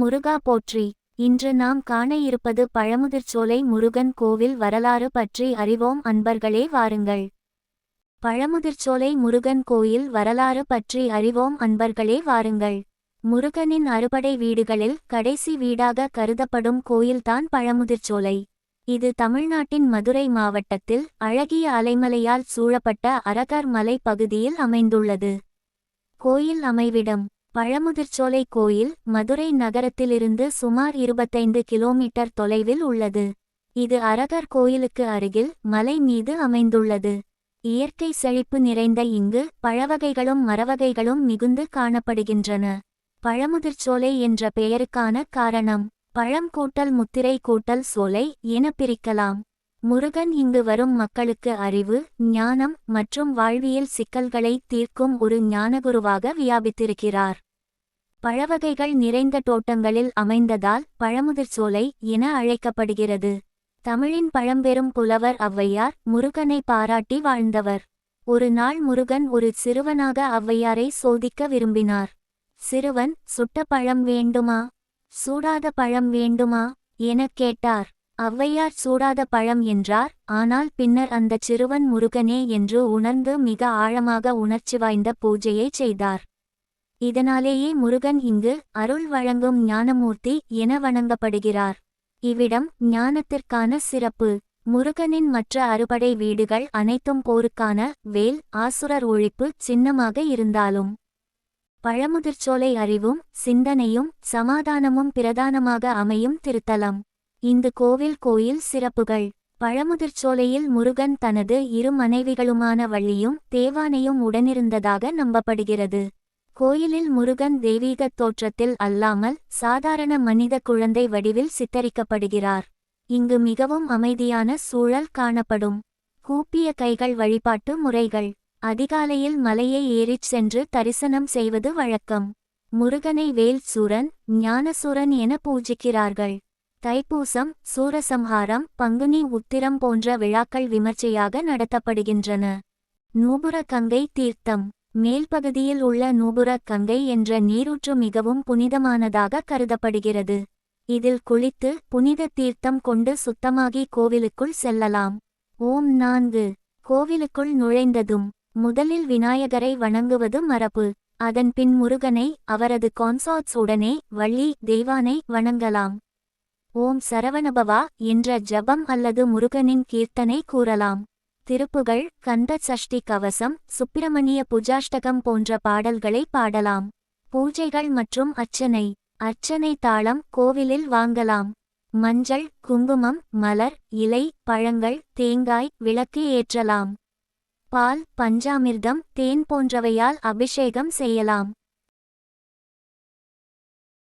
முருகா போற்றி. இன்று நாம் காண இருப்பது பழமுதிர்ச்சோலை முருகன் கோவில் வரலாறு பற்றி அறிவோம் அன்பர்களே வாருங்கள். பழமுதிர்ச்சோலை முருகன் கோயில் வரலாறு பற்றி அறிவோம் அன்பர்களே வாருங்கள். முருகனின் அறுபடை வீடுகளில் கடைசி வீடாக கருதப்படும் கோயில்தான் பழமுதிர்ச்சோலை இது தமிழ்நாட்டின் மதுரை மாவட்டத்தில் அழகிய அலைமலையால் சூழப்பட்ட அரகர் மலை பகுதியில் அமைந்துள்ளது. கோயில் அமைவிடம் பழமுதிர்ச்சோலை கோயில் மதுரை நகரத்திலிருந்து சுமார் இருபத்தைந்து கிலோமீட்டர் தொலைவில் உள்ளது. இது அரகர் கோயிலுக்கு அருகில் மலை மீது அமைந்துள்ளது. இயற்கை செழிப்பு நிறைந்த இங்கு பழவகைகளும் மரவகைகளும் மிகுந்து காணப்படுகின்றன. பழமுதிர்ச்சோலை என்ற பெயருக்கான காரணம் பழம் கூட்டல் முத்திரை கூட்டல் சோலை என பிரிக்கலாம். முருகன் இங்கு வரும் மக்களுக்கு அறிவு ஞானம் மற்றும் வாழ்வியல் சிக்கல்களை தீர்க்கும் ஒரு ஞானகுருவாக வியாபித்திருக்கிறார். பழவகைகள் நிறைந்த தோட்டங்களில் அமைந்ததால் பழமுதிர்ச்சோலை என அழைக்கப்படுகிறது. தமிழின் பழம்பெரும் புலவர் ஔவையார் முருகனை பாராட்டி வாழ்ந்தவர். ஒரு நாள் முருகன் ஒரு சிறுவனாக ஔவையாரை சோதிக்க விரும்பினார். சிறுவன் சுட்ட பழம் வேண்டுமா? சூடாத பழம் வேண்டுமா எனக் கேட்டார். ஔவையார் சூடாத பழம் என்றார். ஆனால் பின்னர் அந்தச் சிறுவன் முருகனே என்று உணர்ந்து மிக ஆழமாக உணர்ச்சி வாய்ந்த பூஜையைச் செய்தார். இதனாலேயே முருகன் இங்கு அருள் வழங்கும் ஞானமூர்த்தி என வணங்கப்படுகிறார். இவ்விடம் ஞானத்திற்கான சிறப்பு முருகனின் மற்ற அறுபடை வீடுகள் அனைத்தும் போருக்கான வேல் ஆசுரர் ஒழிப்பு சின்னமாக இருந்தாலும் பழமுதிர்ச்சோலை அறிவும் சிந்தனையும் சமாதானமும் பிரதானமாக அமையும் திருத்தலம். இந்து கோவில் கோயில் சிறப்புகள் பழமுதிர்ச்சோலையில் முருகன் தனது இரு மனைவிகளுமான வள்ளியும் தேவானையும் உடனிருந்ததாக நம்பப்படுகிறது. கோயிலில் முருகன் தெய்வீக தோற்றத்தில் அல்லாமல் சாதாரண மனித குழந்தை வடிவில் சித்தரிக்கப்படுகிறார். இங்கு மிகவும் அமைதியான சூழல் காணப்படும். கூப்பிய கைகள் வழிபாட்டு முறைகள். அதிகாலையில் மலையை ஏறிச் சென்று தரிசனம் செய்வது வழக்கம். முருகனை வேல் சூரன் ஞானசூரன் என பூஜிக்கிறார்கள். தைப்பூசம் சூரசம்ஹாரம் பங்குனி உத்திரம் போன்ற விழாக்கள் விமர்சையாக நடத்தப்படுகின்றன. நூபுர கங்கை தீர்த்தம். மேல்பகுதியில் உள்ள நூபுரக் கங்கை என்ற நீரூற்று மிகவும் புனிதமானதாக கருதப்படுகிறது. இதில் குளித்து புனித தீர்த்தம் கொண்டு சுத்தமாகி கோவிலுக்குள் செல்லலாம். ஓம் நான்கு. கோவிலுக்குள் நுழைந்ததும் முதலில் விநாயகரை வணங்குவது மரபு. அதன் பின் முருகனை அவரது கான்சார்ட்ஸ் உடனே வள்ளி தெய்வானை வணங்கலாம். ஓம் சரவணபவா என்ற ஜபம் அல்லது முருகனின் கீர்த்தனை கூறலாம். திருப்புகள் கந்த சஷ்டி கவசம் சுப்பிரமணிய புஜாஷ்டகம் போன்ற பாடல்களை பாடலாம். பூஜைகள் மற்றும் அர்ச்சனை. அர்ச்சனை தாளம் கோவிலில் வாங்கலாம். மஞ்சள் குங்குமம் மலர் இலை பழங்கள் தேங்காய் விளக்கு ஏற்றலாம். பால் பஞ்சாமிர்தம் தேன் போன்றவையால் அபிஷேகம் செய்யலாம்.